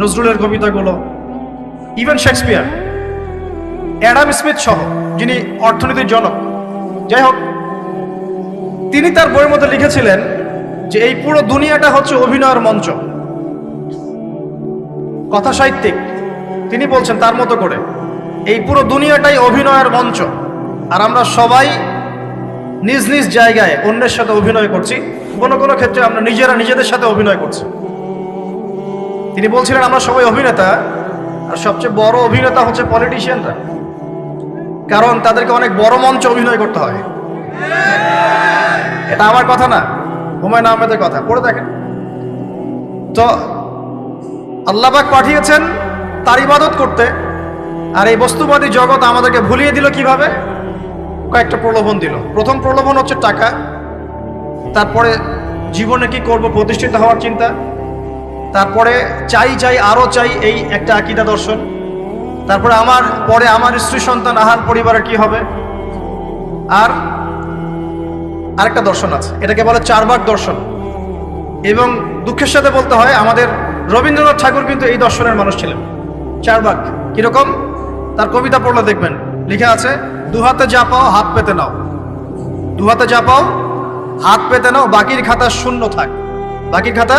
নজরুলের কবিতাগুলো even Shakespeare Adam Smith সহ যিনি অর্থনীতির জনক। যাই হোক, তিনি তার বইয়ের মধ্যে লিখেছিলেন যে এই পুরো দুনিয়াটা হচ্ছে অভিনয়ের মঞ্চ। কথা সাহিত্যিক, তিনি বলছেন তার মতো করে, এই পুরো দুনিয়াটাই অভিনয়ের মঞ্চ। আর আমরা সবাই নিজ নিজ জায়গায় অন্যের সাথে অভিনয় করছি। কোনো কোনো ক্ষেত্রে আমরা নিজেরা নিজেদের সাথে অভিনয় করছি। তিনি বলছিলেন, আমরা সবাই অভিনেতা, আর সবচেয়ে বড় অভিনেতা হচ্ছে পলিটিশিয়ানরা কারণ তাদেরকে অনেক বড় মঞ্চে অভিনয় করতে হয়। এটা আমার কথা না, হুমায়ুন আহমেদের কথা, পড়ে দেখেন। তো আল্লাহবাক পাঠিয়েছেন তার ইবাদত করতে, আর এই বস্তুবাদী জগৎ আমাদেরকে ভুলিয়ে দিল কীভাবে? কয়েকটা প্রলোভন দিল। প্রথম প্রলোভন হচ্ছে টাকা, তারপরে জীবনে কি করব, প্রতিষ্ঠিত হওয়ার চিন্তা তারপরে চাই চাই আরও চাই এই একটা আকিদা দর্শন। তারপরে আমার, পরে আমার স্ত্রী সন্তান আহার পরিবারের কি হবে? আর আরেকটা দর্শন আছে, এটাকে বলে চারবার দর্শন। এবং দুঃখের সাথে বলতে হয়, আমাদের রবীন্দ্রনাথ ঠাকুর কিন্তু এই দর্শনের মানুষ ছিলেন। চারবাক কীরকম? তার কবিতা পড়লে দেখবেন, লিখে আছে দুহাতে যা পাও, হাত পেতে নাও। দুহাতে যা পাও, হাত পেতে নাও, বাকির খাতা শূন্য থাক। বাকির খাতা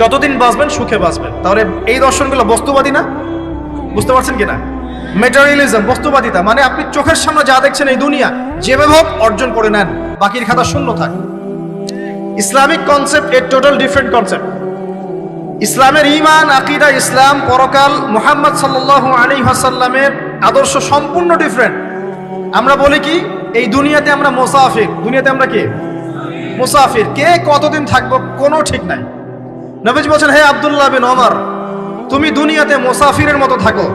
যতদিন বাঁচবেন, সুখে বাঁচবেন। তাহলে এই দর্শনগুলো বস্তুবাদী না? বুঝতে পারছেন কি না মেটারিয়ালিজম বস্তুবাদিতা মানে আপনি চোখের সামনে যা দেখছেন এই দুনিয়া, যেভাবে হোক অর্জন করে নেন, বাকির খাতা শূন্য থাক। ইসলামিক কনসেপ্ট এর টোটাল ডিফারেন্ট কনসেপ্ট ইসলামের ইমান আকিদা, ইসলাম, পরকাল, মোহাম্মদ সাল্লাহ আলী হাসাল্লামের আদর্শ সম্পূর্ণ ডিফারেন্ট আমরা বলি কি, এই দুনিয়াতে আমরা মোসাফির। দুনিয়াতে আমরা কে? মুসাফির। কে কতদিন থাকব, কোনো ঠিক নাই। নবীজ বলছেন, হে আব্দুল্লাহ বিন ওমর, তুমি দুনিয়াতে মুসাফিরের মতো থাকো।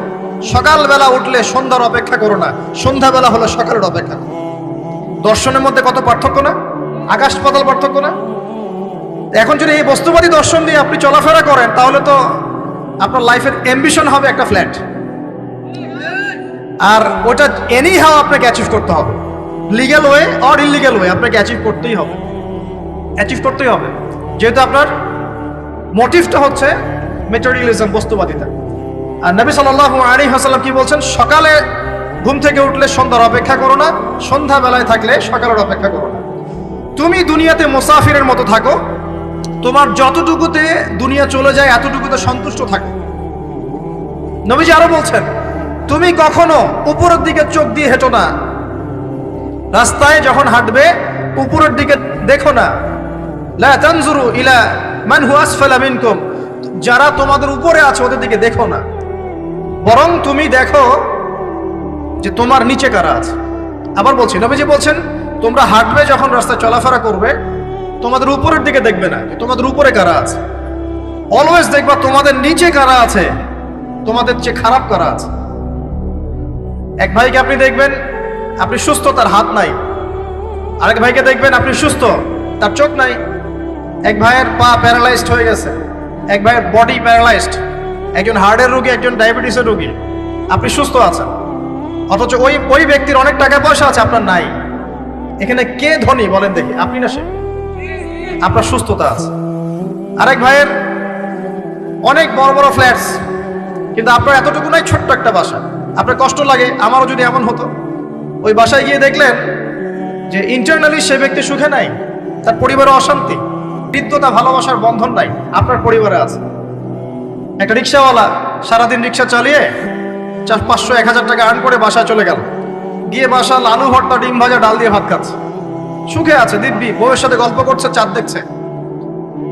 সকালবেলা উঠলে সন্ধ্যার অপেক্ষা করো না। সন্ধ্যাবেলা হলো সকালের অপেক্ষা। করো দর্শনের মধ্যে কত পার্থক্য না? আকাশ পাতাল পার্থক্য না? এখন যদি এই বস্তুবাদী দর্শন দিয়ে আপনি চলাফেরা করেন, তাহলে তো আপনার লাইফের অ্যাম্বিশন হবে একটা ফ্ল্যাট আর ওটা এনি হাও আপনাকে অ্যাচিভ করতে হবে। Legal way or illegal way আপনাকে অ্যাচিভ করতেই হবে। অ্যাচিভ করতেই হবে। যেহেতু আপনার মোটিভটা হচ্ছে মেটেরিয়ালিজম বস্তুবাদিতা। আর নবী সাল্লাহ আলী হাসাল্লাম কি বলছেন? সকালে ঘুম থেকে উঠলে সন্ধ্যার অপেক্ষা করো না, সন্ধ্যাবেলায় থাকলে সকালের অপেক্ষা করো না। তুমি দুনিয়াতে মুসাফিরের মতো থাকো, তোমার যতটুকুতে দুনিয়া চলে যায়, এতটুকুতে সন্তুষ্ট থাকো। নবীজি আরও বলছেন, তুমি কখনো উপরের দিকে চোখ দিয়ে হেঁটো না। রাস্তায় যখন হাঁটবে, উপরের দিকে দেখো না। লা তানজুরু ইলা মান হু আসফালা মিনকুম, যারা তোমাদের উপরে আছে ওদের দিকে দেখো না। বরং তুমি দেখো যে তোমার নিচে কারা আছে। আবার বলছি, নবীজি বলছেন, তোমরা হাঁটবে যখন রাস্তায় চলাফেরা করবে, তোমাদের উপরের দিকে দেখবে না তোমাদের উপরে কারা আছে। অলওয়েজ দেখবা তোমাদের নিচে কারা আছে, তোমাদের চেয়ে খারাপ কারা আছে। এক ভাইকে আপনি দেখবেন, আপনি সুস্থ, তার হাত নাই। আরেক ভাইকে দেখবেন, আপনি সুস্থ, তার চোখ নাই। এক ভাইয়ের পা প্যারালাইজড হয়ে গেছে। এক ভাইয়ের বডি প্যারালাইজড একজন হার্টের রোগী, একজন ডায়াবেটিসের রোগী। আপনি সুস্থ আছেন। অথচ ওই ওই ব্যক্তির অনেক টাকা পয়সা আছে, আপনার নাই। এখানে কে ধনী বলেন দেখি, আপনি না সে? আপনার সুস্থতা আছে। আরেক ভাইয়ের অনেক বড় বড় ফ্ল্যাটস কিন্তু আপনার এতটুকু নাই, ছোট্ট একটা বাসা। আপনার কষ্ট লাগে, আমারও যদি এমন হতো। ওই বাসায় গিয়ে দেখলেন যে ইন্টারনালি সে ব্যক্তি সুখে নাই, তার পরিবারে অশান্তি। হৃদ্যতা ভালোবাসার বন্ধন নাই। আপনার পরিবারে আছে। একটা রিক্সাওয়ালা সারাদিন রিক্সা চালিয়ে চার পাঁচশো, এক হাজার টাকা আর্ন করে বাসায় চলে গেল। গিয়ে বাসা লালু ভর্তা, ডিম ভাজা, ডাল দিয়ে ভাত খাচ্ছে। সুখে আছে, দিব্যি। বউয়ের সাথে গল্প করছে, চাঁদ দেখছে।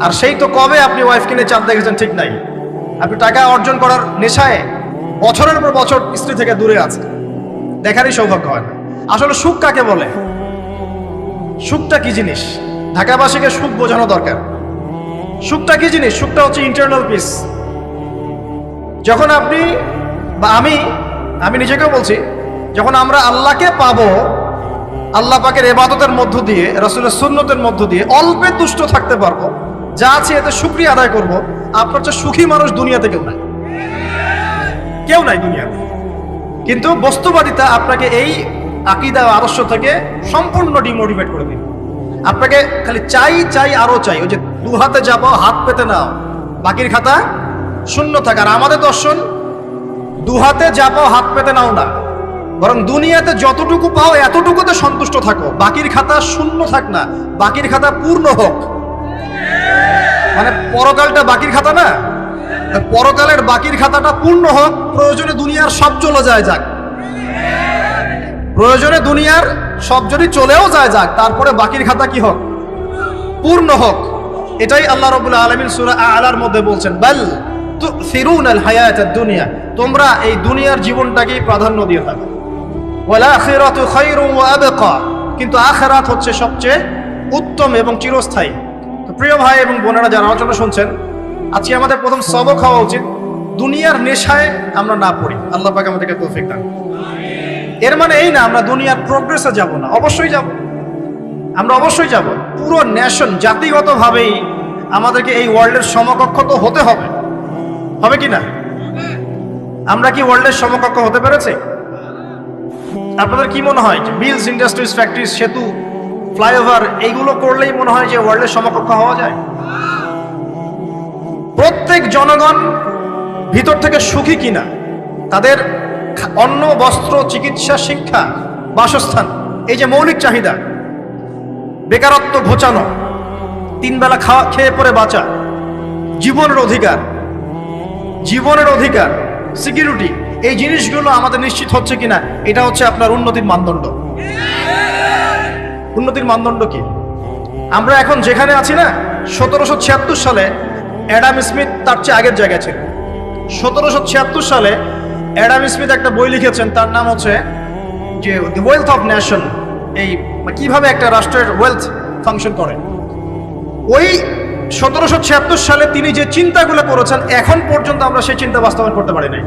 আর সেই তো কবে আপনি ওয়াইফ কিনে চাঁদ দেখেছেন ঠিক নাই। আপনি টাকা অর্জন করার নেশায় বছরের পর বছর স্ত্রী থেকে দূরে আছে। দেখারই সৌভাগ্য হয় না। আসলে সুখ কাকে বলে? সুখটা কি জিনিস? ঢাকাবাসীকে সুখ বোঝানো দরকার। সুখটা কি জিনিস? সুখটা হচ্ছে ইন্টারনাল পিস যখন আপনি বা আমি আমি নিজেকেও বলছি, যখন আমরা আল্লাহকে পাব, আল্লাহ পাকের এবাদতের মধ্য দিয়ে, রসুলের সুন্নতের মধ্য দিয়ে অল্পে তুষ্ট থাকতে পারব, যা আছে এতে সুক্রিয়া আদায় করব, আপনার চেয়ে সুখী মানুষ দুনিয়াতে কেউ নাই। কেউ নাই দুনিয়াতে। কিন্তু বস্তুবাদিতা আপনাকে এই আকিদা আদর্শ থেকে সম্পূর্ণ ডিমোটিভেট করে দিবে। আপনাকে খালি চাই চাই, আরও চাই। ওই যে দু হাতে যাব, হাত পেতে নাও। বাকির খাতা শূন্য থাকে। আর আমাদের দর্শন, দু হাতে যাব, হাত পেতে নাও না। বরং দুনিয়াতে যতটুকু পাও, এতটুকুতে সন্তুষ্ট থাকো। বাকির খাতা শূন্য থাক না। বাকির খাতা পূর্ণ হোক। মানে পরকালটা বাকির খাতা না? পরকালের বাকির খাতাটা পূর্ণ হোক। প্রয়োজনে দুনিয়ার সব চলে যায় যাক। প্রয়োজনে দুনিয়ার সব যদি চলেও যায়, যাক, তারপরে বাকির খাতা কি হোক? পূর্ণ হোক। এটাই আল্লাহ রবুল্লা আলমিন সুরা আলার মধ্যে বলছেন, বাল ফিরুন আল হায়াত দুনিয়া। তোমরা এই দুনিয়ার জীবনটাকেই প্রাধান্য দিয়ে থাকো কিন্তু আখিরাত হচ্ছে সবচেয়ে উত্তম এবং চিরস্থায়ী। তো প্রিয় ভাই এবং বোনেরা যারা আলোচনা শুনছেন, আজকে আমাদের প্রথম সবক হওয়া উচিত। দুনিয়ার নেশায় আমরা না পড়ি। আল্লাহ পাক আমাদেরকে তৌফিক দান এর মানে এই না, আমরা দুনিয়ার প্রোগ্রেসে যাব না। অবশ্যই যাব। আমরা অবশ্যই যাব। পুরো ন্যাশন জাতিগতভাবেই আমাদেরকে এই ওয়ার্ল্ডের সমকক্ষ তো হতে হবে। হবে কি না? আমরা কি ওয়ার্ল্ডের সমকক্ষ হতে পেরেছি? আপনাদের কি মনে হয় মিলস ইন্ডাস্ট্রিজ ফ্যাক্টরিজ সেতু ফ্লাইওভার এইগুলো করলেই মনে হয় যে ওয়ার্ল্ডের সমকক্ষ হওয়া যায়? প্রত্যেক জনগণ ভিতর থেকে সুখী কিনা, তাদের অন্ন, বস্ত্র, চিকিৎসা, শিক্ষা, বাসস্থান, এই যে মৌলিক চাহিদা, বেকারত্ব ঘোচানো, তিন বেলা খাওয়া খেয়ে পরে বাঁচা, জীবনের অধিকার জীবনের অধিকার, সিকিউরিটি, এই জিনিসগুলো আমাদের নিশ্চিত হচ্ছে কিনা, এটা হচ্ছে আপনার উন্নতির মানদণ্ড। উন্নতির মানদণ্ড কি? আমরা এখন যেখানে আছি না, সতেরোশো ছিয়াত্তর সালে অ্যাডাম স্মিথ তার চেয়ে আগের জায়গায় ছিল সতেরোশো ছিয়াত্তর সালে অ্যাডাম স্মিথ একটা বই লিখেছেন, তার নাম হচ্ছে যে দি ওয়েলথ অফ নেশন এই কীভাবে একটা রাষ্ট্রের ওয়েলথ ফাংশন করে। ওই সতেরোশো ছিয়াত্তর সালে তিনি যে চিন্তাগুলো করেছেন, এখন পর্যন্ত আমরা সেই চিন্তা বাস্তবায়ন করতে পারি নাই।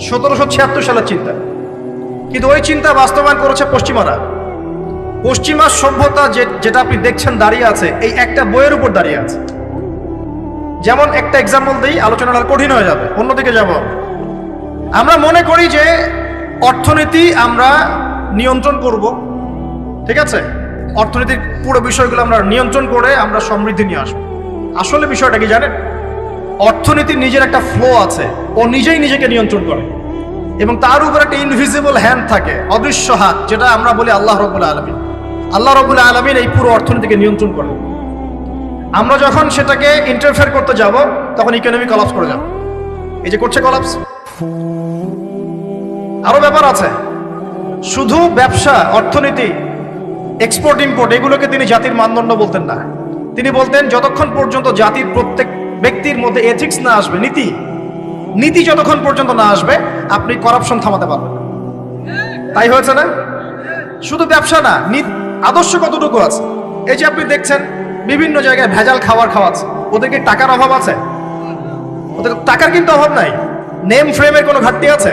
সতেরোশো ছিয়াত্তর সালের চিন্তা। কিন্তু ওই চিন্তা বাস্তবায়ন করেছে পশ্চিমারা। পশ্চিমা সভ্যতা যে, যেটা আপনি দেখছেন দাঁড়িয়ে আছে, এই একটা বইয়ের উপর দাঁড়িয়ে আছে। যেমন একটা এক্সাম্পল দিই, আলোচনাটা কঠিন হয়ে যাবে। অন্যদিকে যাব। আমরা মনে করি যে অর্থনীতি আমরা নিয়ন্ত্রণ করব, ঠিক আছে? অর্থনীতির পুরো বিষয়গুলো আমরা নিয়ন্ত্রণ করে আমরা সমৃদ্ধি নিয়ে আসব। আসলে বিষয়টা কি জানেন? অর্থনীতির নিজের একটা ফ্লো আছে, ও নিজেই নিজেকে নিয়ন্ত্রণ করে। এবং তার উপর একটা ইনভিজিবল হ্যান্ড থাকে, অদৃশ্য হাত, যেটা আমরা বলি আল্লাহ রবুল্লা আলমিন। আল্লাহ রবুল্লা আলমিন এই পুরো অর্থনীতিকে নিয়ন্ত্রণ করে। আমরা যখন সেটাকে ইন্টারফেয়ার করতে যাব, তখন ইকোনমি কলাপস করে যাব। এই যে করছে কলাপস আরও ব্যাপার আছে। শুধু ব্যবসা, অর্থনীতি এক্সপোর্ট ইম্পোর্ট এগুলোকে তিনি জাতির মানদণ্ড বলতেন না। তিনি বলতেন, যতক্ষণ পর্যন্ত জাতির প্রত্যেক ব্যক্তির মধ্যে এথিক্স না আসবে, নীতি নীতি যতক্ষণ পর্যন্ত না আসবে, আপনি করাপশন থামাতে পারবেন। তাই হয়েছে না? শুধু ব্যবসা না আদর্শ কতটুকু আছে? এই যে আপনি দেখছেন, বিভিন্ন জায়গায় ভেজাল খাবার খাওয়াচ্ছে ওদের কি টাকার অভাব আছে? ওদের টাকার কিন্তু অভাব নাই। নেম ফ্রেমের কোনো ঘাটতি আছে?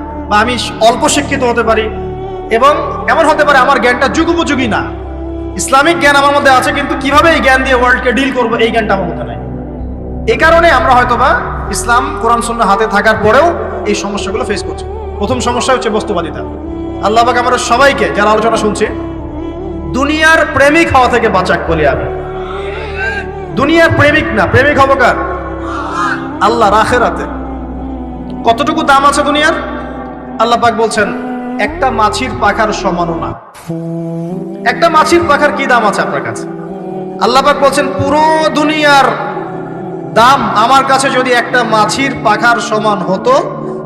বা আমি অল্প শিক্ষিত হতে পারি। এবং এমন হতে পারে আমার জ্ঞানটা যুগোপযোগী না। ইসলামিক জ্ঞান আমার মধ্যে আছে, কিন্তু কীভাবে এই জ্ঞান দিয়ে ওয়ার্ল্ডকে ডিল করব, এই জ্ঞানটা আমার মধ্যে নাই। এই কারণে আমরা হয়তোবা ইসলাম, কোরআন শূন্য হাতে থাকার পরেও এই সমস্যাগুলো ফেস করছি। প্রথম সমস্যা হচ্ছে বস্তুবাদিতা। আল্লাহ পাক আমরা সবাইকে, যারা আলোচনা শুনছে, দুনিয়ার প্রেমিক হওয়া থেকে বাঁচাক বলি আমি। দুনিয়ার প্রেমিক না, প্রেমিক হব কার? আল্লাহ রাখেরাতে কতটুকু দাম আছে দুনিয়ার? আল্লাহ পাক বলছেন, একটা মাছির পাখার সমানও না একটা মাছির পাখার কি দাম আছে আপনার কাছে? আল্লাহ পাক বলছেন, পুরো দুনিয়ার দাম আমার কাছে যদি একটা মাছির পাখার সমান হতো,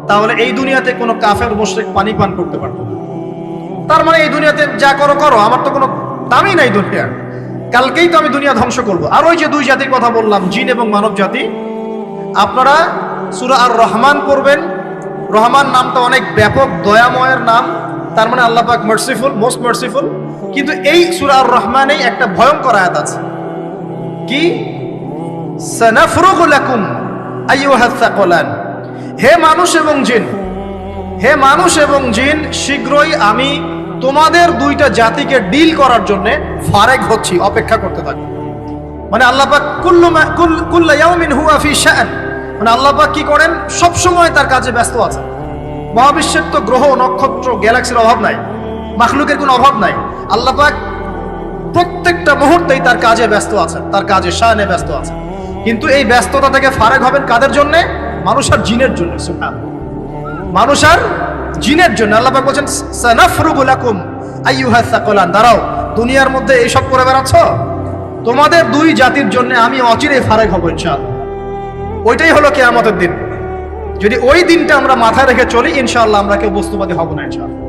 তাহলে এই দুনিয়াতে কোনো কাফের মুশরিক পানি পান করতে পারতো তার মানে এই দুনিয়াতে যা করো করো, আমার তো কোনো দামই নাই দুনিয়ার। কালকেই তো আমি দুনিয়া ধ্বংস করব। আর ওই যে দুই জাতির কথা বললাম, জিন এবং মানব জাতি, আপনারা সুরা আর রহমান পড়বেন রহমান নামটা অনেক ব্যাপক, দয়াময়ের নাম। তার মানে আল্লাহ পাক মার্সিফুল মোস্ট মার্সিফুল কিন্তু এই সুরা আর রহমানেই একটা ভয়ঙ্কর আয়াত আছে। কি? সানাফরুগু লাকুম আইয়ুহাস সাকলান। হে মানুষ এবং জিন, হে মানুষ এবং জিন, শীঘ্রই আমি তোমাদের দুইটা জাতিকে ডিল করার জন্য ফারেক হচ্ছি, অপেক্ষা করতে থাকি মানে আল্লাহ পাক কুল্লু কুল্লা ইয়াউমিন হুয়া ফি শাআন মানে আল্লাপাক কি করেন? সব সময় তার কাজে ব্যস্ত আছে। মহাবিশ্বের তো গ্রহ, নক্ষত্র, গ্যালাক্সির অভাব নাই। মাখলুকের কোনো অভাব নাই। আল্লাপাক প্রত্যেকটা মুহূর্তেই তার কাজে ব্যস্ত আছেন, তার কাজে শায়নে ব্যস্ত আছেন। কিন্তু এই ব্যস্ততা থেকে ফারেক হবেন কাদের জন্য? মানুষ আর জিনের জন্য সুবহান মানুষ আর জিনের জন্য। আল্লাহ পাক বলছেন আইয়ুহাস সাকলান। দাঁড়াও, দুনিয়ার মধ্যে এইসব করে বেড়াচ্ছ? তোমাদের দুই জাতির জন্য আমি অচিরে ফারেক হব ইনশাআল্লাহ। ওইটাই হলো কেয়ামতের দিন। যদি ওই দিনটা আমরা মাথায় রেখে চলি, ইনশাআল্লাহ আমরা কেউ বস্তুবাদী হব না, ইনশাআল্লাহ।